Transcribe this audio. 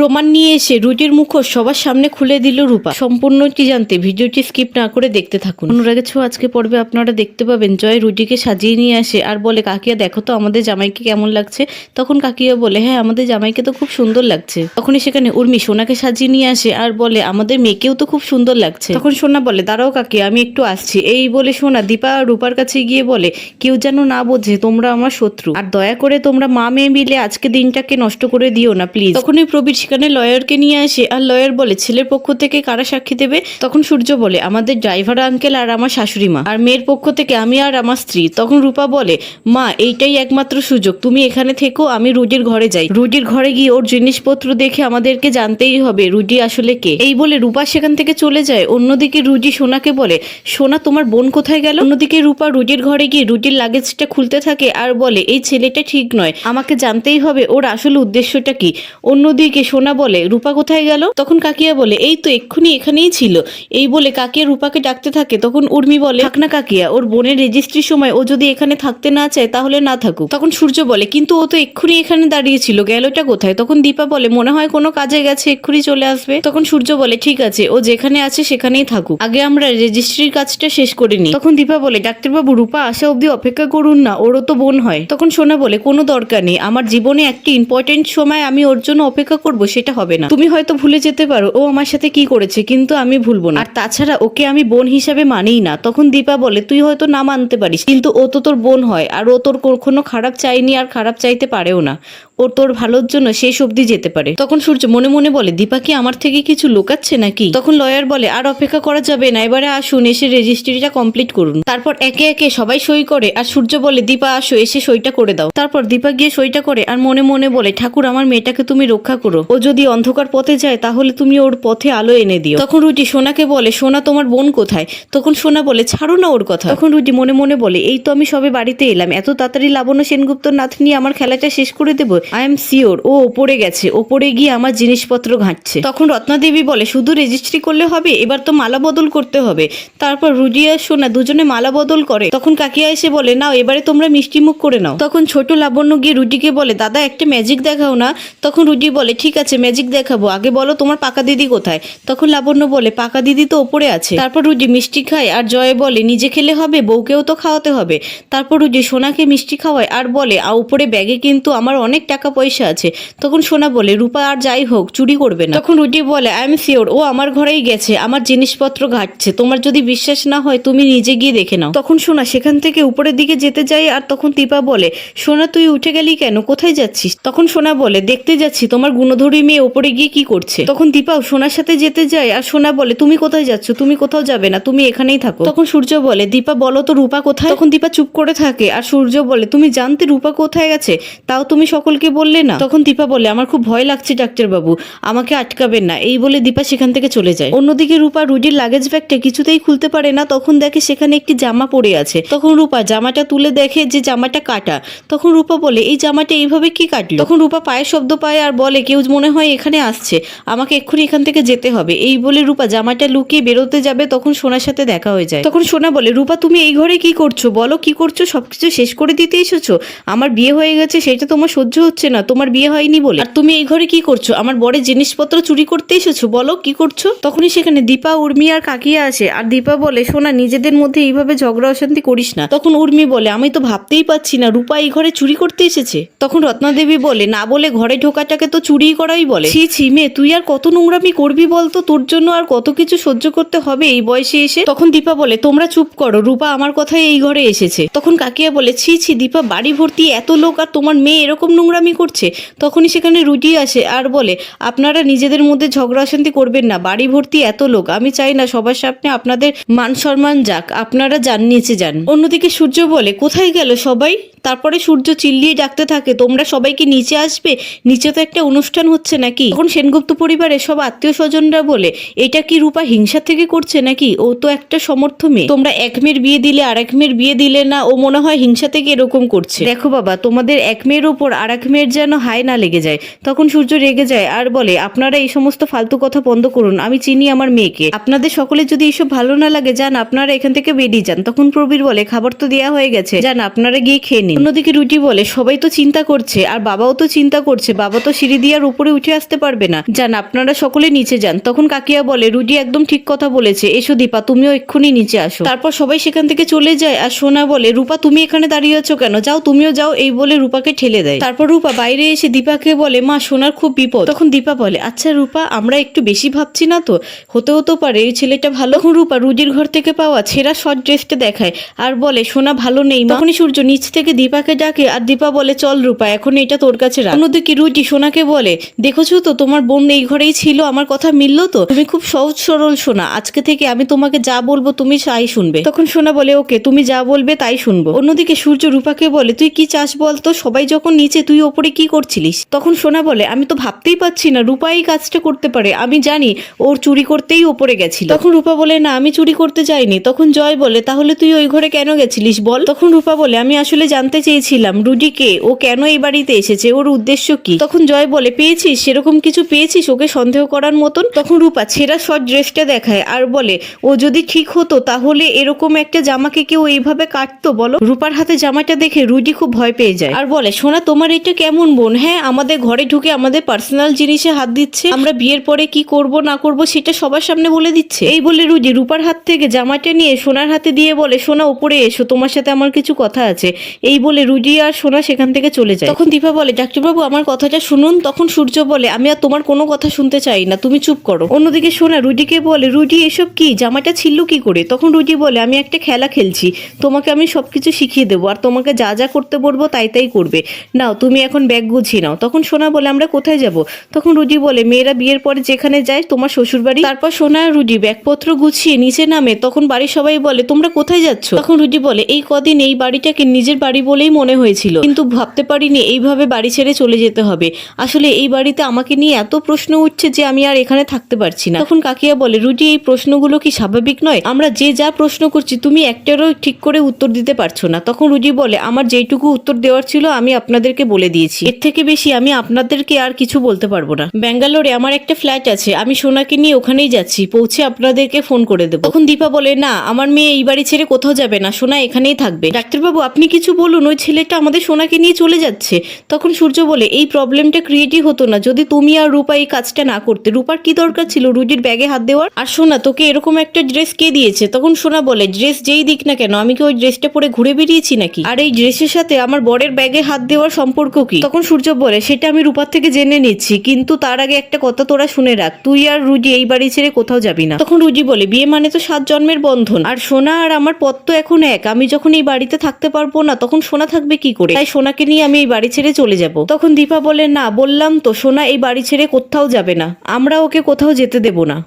প্রমাণ নিয়ে এসে রুটির মুখোশ সবার সামনে খুলে দিল রূপা। সম্পূর্ণটি জানতে? ভিডিওটি স্কিপ না করে দেখতে থাকুন। অনুরাগের ছোঁয়া আজকে পর্বে আপনারা দেখতে পাবেন। জয় রুটিকে সাজিয়ে নিয়ে আসে আর বলে, কাকিয়া, দেখো তো আমাদের জামাইকে কেমন লাগছে? তখন কাকিয়া বলে হ্যাঁ আমাদের জামাইকে তো খুব সুন্দর লাগছে। তখনই সেখানে উর্মি সোনাকে সাজিয়ে নিয়ে আসে আর বলে, আমাদের মেয়েকেও তো খুব সুন্দর লাগছে। তখন সোনা বলে, দাঁড়াও কাকিয়া, আমি একটু আসছি। এই বলে সোনা দীপা রূপার কাছে গিয়ে বলে, কেউ যেন না বোঝে তোমরা আমার শত্রু। আর দয়া করে তোমরা মা মেয়ে মিলে আজকে দিনটাকে নষ্ট করে দিও না প্লিজ তখনই প্রবীর সেখানে লয়ারকে নিয়ে আসে। আর লয়ার বলে, ছেলের পক্ষ থেকে কারা সাক্ষী দেবে? তখন সূর্য বলে, আমাদের ড্রাইভার আঙ্কেল আর আমার শাশুড়ি মা। আর মেয়ের পক্ষ থেকে আমি আর আমার স্ত্রী। তখন রূপা বলে, মা, এইটাই একমাত্র সুযোগ। তুমি এখানে থেকো, আমি রুডির ঘরে যাই। রুডির ঘরে গিয়ে ওর জিনিসপত্র দেখে আমাদেরকে জানতেই হবে, রুডি আসলে কে? এই বলে রূপা সেখান থেকে চলে যায়। অন্যদিকে রুডি সোনাকে বলে, সোনা, তোমার বোন কোথায় গেল? অন্যদিকে রূপা রুডির ঘরে গিয়ে রুডির লাগেজটা খুলতে থাকে আর বলে, এই ছেলেটা ঠিক নয়। আমাকে জানতেই হবে, ওর আসল উদ্দেশ্যটা কি? অন্যদিকে সোনা বলে, রূপা কোথায় গেল? তখন কাকিয়া বলে, এই তো এক্ষুনি এখানেই ছিল। এই বলে কাকিয়া রূপাকে ডাকতে থাকে, তখন উর্মি বলে, থাক না কাকিয়া, ওর বোনের রেজিস্ট্রির সময় ও যদি এখানে থাকতে না চায় তাহলে না থাকুক। তখন সূর্য বলে, কিন্তু ও তো এক্ষুনি এখানে দাঁড়িয়েছিল গেলটা কোথায়? তখন দীপা বলে, মনে হয় কোনো কাজে গেছে, এক্ষুনি চলে আসবে। তখন সূর্য বলে, ঠিক আছে, ও যেখানে আছে সেখানেই থাকুক। আগে আমরা রেজিস্ট্রির কাজটা শেষ করে নিই। তখন দীপা বলে, ডাক্তারবাবু, রূপা আসা অবধি অপেক্ষা করুন না, ওরও তো বোন হয়। তখন সোনা বলে, কোনো দরকার নেই, আমার জীবনে একটি ইম্পর্টেন্ট সময় আমি ওর জন্য অপেক্ষা করব। সেটা হবে না। তুমি হয়তো ভুলে যেতে পারো, ও আমার সাথে কি করেছে, কিন্তু আমি ভুলবো না। আর তাছাড়া ওকে আমি বোন হিসাবে মানেই না। তখন দীপা বলে, তুই হয়তো না মানতে পারিস, কিন্তু ও তো তোর বোন হয়, আর ও তোর কখনো খারাপ চাইনি আর খারাপ চাইতে পারেও না। ও তোর ভালোর জন্য শেষ অবধি যেতে পারে। তখন সূর্য মনে মনে বলে, দীপা কি আমার থেকে কিছু লুকাচ্ছে নাকি? তখন লয়ার বলে, আর অপেক্ষা করা যাবে না, এবারে আসুন, এসে রেজিস্ট্রিটা কমপ্লিট করুন। তারপর একে একে সবাই সই করে, আর সূর্য বলে, দীপা, আসো, এসে সইটা করে দাও। তারপর দীপা গিয়ে সইটা করে, আর মনে মনে বলে, ঠাকুর, আমার মেয়েটাকে তুমি রক্ষা করো। ও যদি অন্ধকার পথে যায়, তাহলে তুমি ওর পথে আলো এনে দিও। তখন রুটি সোনাকে বলে, সোনা, তোমার বোন কোথায়? তখন সোনা বলে, ছাড়ো না ওর কথা। তখন রুটি মনে মনে বলে, এই তো আমি সবে বাড়িতে এলাম, এত তাড়াতাড়ি লাবণ্য সেনগুপ্ত নাথ নিয়ে আমার খেলাটা শেষ করে দেবো আই এম সিওর ও ওপরে গেছে। ওপরে গিয়ে আমার জিনিসপত্র ঘাঁটছে। তখন রত্নাদেবী বলে, শুধু রেজিস্ট্রি করলে হবে? এবার তো মালা বদল করতে হবে। তারপর রুডি আর সোনা দুজনে মালা বদল করে। তখন কাকিয়া এসে বলে, নাও, এবারে তোমরা মিষ্টি মুখ করে নাও। তখন ছোট লাবণ্য গিয়ে রুডিকে বলে, দাদা, একটা ম্যাজিক দেখাও না। তখন রুডি বলে, ঠিক আছে ম্যাজিক দেখাবো। আগে বলো তোমার পাকা দিদি কোথায়? তখন লাবণ্য বলে, পাকা দিদি তো ওপরে আছে। তারপর রুডি মিষ্টি খায় আর জয় বলে, নিজে খেলে হবে, বউকেও তো খাওয়াতে হবে। তারপর রুডি সোনাকে মিষ্টি খাওয়ায় আর বলে আর উপরে ব্যাগে কিন্তু আমার অনেক টাকা পয়সা আছে। তখন সোনা বলে, রূপা, আর যাই হোক, চুরি করবে না। তখন রুটি বলে আই এম শিওর ও আমার ঘরেই গেছে, আমার জিনিসপত্র ঘাটছে। তোমার যদি বিশ্বাস না হয়, তুমি নিজে গিয়ে দেখে নাও। তখন সোনা সেখান থেকে উপরের দিকে যেতে যায়, আর তখন দীপা বলে, সোনা, তুই উঠে গেলি কেন? কোথায় যাচ্ছিস? তখন সোনা বলে, দেখতে যাচ্ছি, তোমার গুণধরী মেয়ে ওপরে গিয়ে কি করছে? তখন দীপাও সোনার সাথে যেতে যায়, আর সোনা বলে, তুমি কোথায় যাচ্ছ? তুমি কোথাও যাবে না, তুমি এখানেই থাকো। তখন সূর্য বলে, দীপা, বলো তো রূপা কোথায়? তখন দীপা চুপ করে থাকে, আর সূর্য বলে, তুমি জানতে রূপা কোথায় গেছে? তাও তুমি সকলকে বললে না? তখন দীপা বলে, আমার খুব ভয় লাগছে, ডাক্তারবাবু। আমাকে আটকাবেন না। এই বলে দীপা সেখান থেকে চলে যায়। অন্যদিকে রূপা রুডির লাগেজ ব্যাগটা কিছুতেই খুলতে পারে না। তখন দেখে সেখানে একটি জামা পড়ে আছে। তখন রূপা জামাটা তুলে দেখে যে জামাটা কাটা। তখন রূপা বলে, এই জামাটা এইভাবে কি কাটলো? তখন রূপা পায়ের শব্দ পায় আর বলে, কেউ মনে হয় এখানে আসছে। আমাকে এক্ষুনি এখান থেকে যেতে হবে। এই বলে রূপা জামাটা লুকিয়ে বেরোতে যাবে। তখন সোনার সাথে দেখা হয়ে যায়। তখন সোনা বলে, রূপা, তুমি এই ঘরে কি করছ? বলো, কি করছ? সবকিছু শেষ করে দিতে এসেছ? আমার বিয়ে হয়ে গেছে, সেটা তোমার সহ্য হচ্ছে না, তোমার বিয়ে হয়নি বলে। আর তুমি এই ঘরে কি করছ? আমার বরের জিনিসপত্র চুরি করতে এসেছ, বলো, কি করছ? তখনই সেখানে দীপা, উর্মি আর কাকিয়া আসে। আর দীপা বলে, সোনা, নিজেদের মধ্যে এইভাবে ঝগড়া, অশান্তি করিস না। তখন উর্মি বলে, আমি তো ভাবতেই পাচ্ছি না, রূপা এই ঘরে চুরি করতে এসেছে। তখন রত্নাদেবী বলে, না বলে ঘরে ঢোকাটাকে তো চুরি করাই বলে। ছি ছি, মেয়ে, তুই আর কত নোংরামি করবি বলতো? তোর জন্য আর কত কিছু সহ্য করতে হবে এই বয়সে এসে? তখন দীপা বলে, তোমরা চুপ করো, রূপা আমার কথাই এই ঘরে এসেছে। তখন কাকিয়া বলে, ছি ছি, দীপা, বাড়ি ভর্তি এত লোক আর তোমার মেয়ে এরকম নোংরামি করছে, তখনই সেখানে রুটি আসে আর বলে, আপনারা নিজেদের মধ্যে ঝগড়া অশান্তি করবেন না, বাড়ি ভর্তি এত লোক, আমি চাই না সবার সামনে আপনাদের মান সম্মান যাক, আপনারা যান নিচে যান। অন্যদিকে সূর্য বলে, কোথায় গেল সবাই? তারপরে সূর্য চিল্লিয়ে ডাকতে থাকে, তোমরা সবাইকে নিচে আসবে? নিচে তো একটা অনুষ্ঠান হচ্ছে নাকি? তখন সেনগুপ্ত পরিবারের সব আত্মীয় স্বজনরা বলে, এটা কি রূপা হিংসা থেকে করছে নাকি? ও তো একটা সমর্থ মেয়ে। তোমরা এক মেয়ের বিয়ে দিলে আর এক মেয়ের বিয়ে দিলে না, ও মনে হয় হিংসা থেকে এরকম করছে। দেখো বাবা, তোমাদের এক মেয়ের ওপর আর এক মেয়ের যেন হায় না লেগে যায়। তখন সূর্য রেগে যায় আর বলে, আপনারা এই সমস্ত ফালতু কথা বন্ধ করুন, আমি চিনি আমার মেয়েকে। আপনাদের সকলে যদি এইসব ভালো না লাগে, যান, আপনারা এখান থেকে বেরিয়ে যান। তখন প্রবীর বলে, খাবার তো দেওয়া হয়ে গেছে, যান, আপনারা গিয়ে খেয়ে নিন। অন্যদিকে রুটি বলে, সবাই তো চিন্তা করছে, আর বাবাও তো চিন্তা করছে, বাবা তো সিঁড়ি দিয়ে আর উপরে উঠে আসতে পারবে না। যান, আপনারা সকলে নিচে যান। তখন কাকিয়া বলে, রুটি একদম ঠিক কথা বলেছে। এসো দীপা, তুমিও এক্ষুনি নিচে আসো। তারপর সবাই সেখান থেকে চলে যায়, আর সোনা বলে, রূপা, তুমি এখানে দাঁড়িয়ে আছো কেন? যাও, তুমিও যাও। এই বলে রূপাকে ঠেলে দেয়। তারপর রূপা বাইরে এসে দীপাকে বলে, মা, সোনার খুব বিপদ। তখন দীপা বলে আচ্ছা রূপা, আমরা একটু বেশি ভাবছি না তো? হতে হতে পারে এই ছেলেটা ভালো? রূপা রুজির ঘর থেকে পাওয়া ছেঁড়া শর্ট ড্রেসটা দেখায়, আর বলে, সোনা ভালো নেই তখনই সূর্য নিচ থেকে দীপাকে ডাকে, আর দীপা বলে, চল রূপা, এখন এটা তোর কাছে অন্যদিকে রুটি সোনাকে বলে, দেখেছ তো, তোমার বোন এই ঘরেই ছিল, আমার কথা মিললো তো? তুমি খুব সহজ সরল, সোনা, আজকে থেকে আমি তোমাকে যা বলব, তুমি তাই শুনবে। তখন সোনা বলে, ওকে, তুমি যা বলবে, তাই শুনব। অন্যদিকে সূর্য রূপাকে বলে, তুই কি চাস বলতো সবাই যখন নিচে, তুই ওপরে কি করছিলিস? তখন সোনা বলে, আমি তো ভাবতেই পাচ্ছি না, রূপা এই কাজটা করতে পারে, আমি জানি ওর চুরি করতেই ওপরে গেছিল। তখন রূপা বলে, না, আমি চুরি করতে যাইনি। তখন জয় বলে, তাহলে তুই ওই ঘরে কেন গেছিলিস বল? তখন রূপা বলে, আমি আসলে জানতে চেয়েছিলাম। রুডি কে? ও কেন এই বাড়িতে এসেছে? ওর উদ্দেশ্য কি? তখন জয় বলে, পেয়েছিস? সেরকম কিছু পেয়েছিস? ওকে সন্দেহ করার মতন? তখন রূপা ছেঁড়া শর্ট ড্রেসটা দেখায় আর বলে, ও যদি ঠিক হতো, তাহলে এরকম একটা জামাকে কেউ এইভাবে কাটতো, বলো? রূপার হাতে জামাটা দেখে রুডি খুব ভয় পেয়ে যায়। আর বলে সোনা তোমার এটা কেমন বোন? হ্যাঁ আমাদের ঘরে ঢুকে আমাদের পার্সোনাল জিনিসে হাত দিচ্ছে। আমরা বিয়ের পরে কি করব, না করব, সেটা সবার সামনে বলে দিচ্ছে। এই বলে রুডি রূপার হাত থেকে জামাটা নিয়ে সোনার হাতে দিয়ে বলে সোনা উপরে এসো, তোমার সাথে আমার কিছু কথা আছে। এই বলে রুজি আর সোনা সেখান থেকে চলে যায়। তখন দীপা বলে ডাক্তারবাবু আমার কথাটা শুনুন। তখন সূর্য বলে, আমি আর তোমার কোনো কথা শুনতে চাই না, তুমি চুপ করো। অন্যদিকে সোনা রুডিকে বলে রুডি এসব কি? জামাটা ছিল কি করে? তখন রুডি বলে, আমি একটা খেলা খেলছি, তোমাকে আমি সবকিছু শিখিয়ে দেবো, আর তোমাকে যা যা করতে বলব তাই তাই করবে। নাও, তুমি এখন ব্যাগ গুছিয়ে নাও। তখন সোনা বলে, আমরা কোথায় যাব? তখন রুডি বলে, মেয়েরা বিয়ের পরে যেখানে যায়, তোমার শ্বশুর বাড়ি তারপর সোনা আর রুডি ব্যাগপত্র গুছিয়ে নিচে নামে। তখন বাড়ির সবাই বলে, তোমরা কোথায় যাচ্ছ? তখন রুডি বলে, এই কদিন এই বাড়িটাকে নিজের বাড়ি বলেই মনে হয়েছিল। কিন্তু ভাবতে পারিনি এইভাবে বাড়ি ছেড়ে চলে যেতে হবে। আসলে এই বাড়িতে আমাকে নিয়ে এত প্রশ্ন উঠছে যে আমি আর এখানে থাকতে পারছি না। তখন কাকিয়া বলে রুডি এই প্রশ্নগুলো কি স্বাভাবিক নয়? আমরা যে যা প্রশ্ন করছি, তুমি একটারও ঠিক করে উত্তর দিতে পারছ না। তখন রুজি বলে, আমার যেইটুকু উত্তর দেওয়ার ছিল, আমি আপনাদেরকে বলে দিয়েছি। এর থেকে বেশি আমি আপনাদেরকে আর কিছু বলতে পারব না। ব্যাঙ্গালোরে আমার একটা ফ্ল্যাট আছে। আমি সোনাকে নিয়ে ওখানেই যাচ্ছি। পৌঁছে আপনাদেরকে ফোন করে দেবো। তখন দীপা বলে, না, আমার মেয়ে এই বাড়ি ছেড়ে কোথাও যাবে না। সোনা এখানেই থাকবে। ডাক্তারবাবু, আপনি কিছু বলুন ওই ছেলেটা আমাদের সোনাকে নিয়ে চলে যাচ্ছে। তখন সূর্য বলে, এই প্রবলেমটা ক্রিয়েটই হতো না। যদি তুমি আর রূপা এই কাজটা না করতে, রূপার কি দরকার ছিল? রুজির ব্যাগে হাত দেওয়ার? আর সোনা তোকে এরকম একটা ড্রেস কে দিয়েছে? তখন সোনা বলে ড্রেস যেই দিক না কেন, আমি কি ওই ড্রেসটা পরে ঘুরে বেরিয়েছি নাকি? আর এই ড্রেসের সাথে আমার বরের ব্যাগে হাত দেওয়ার সম্পর্ক কি? তখন সূর্য বলে, সেটা আমি রূপার থেকে জেনে নিচ্ছি, কিন্তু তার আগে একটা কথা তোরা শুনে রাখ। তুই আর রুজি এই বাড়ি ছেড়ে কোথাও যাবি না। তখন রুজি বলে, বিয়ে মানে তো সাত জন্মের বন্ধন। আর সোনা আর আমার পথ তো এখন এক। আমি যখন এই বাড়িতে থাকতে পারব না, তখন সোনা থাকবে কি করে? তাই সোনাকে নিয়ে আমি এই বাড়ি ছেড়ে চলে যাব। তখন দীপা বলে, না, বললাম তো, সোনা এই বাড়ি ছেড়ে কোথাও যাবে না। আমরা ওকে কোথাও যেতে দেব না।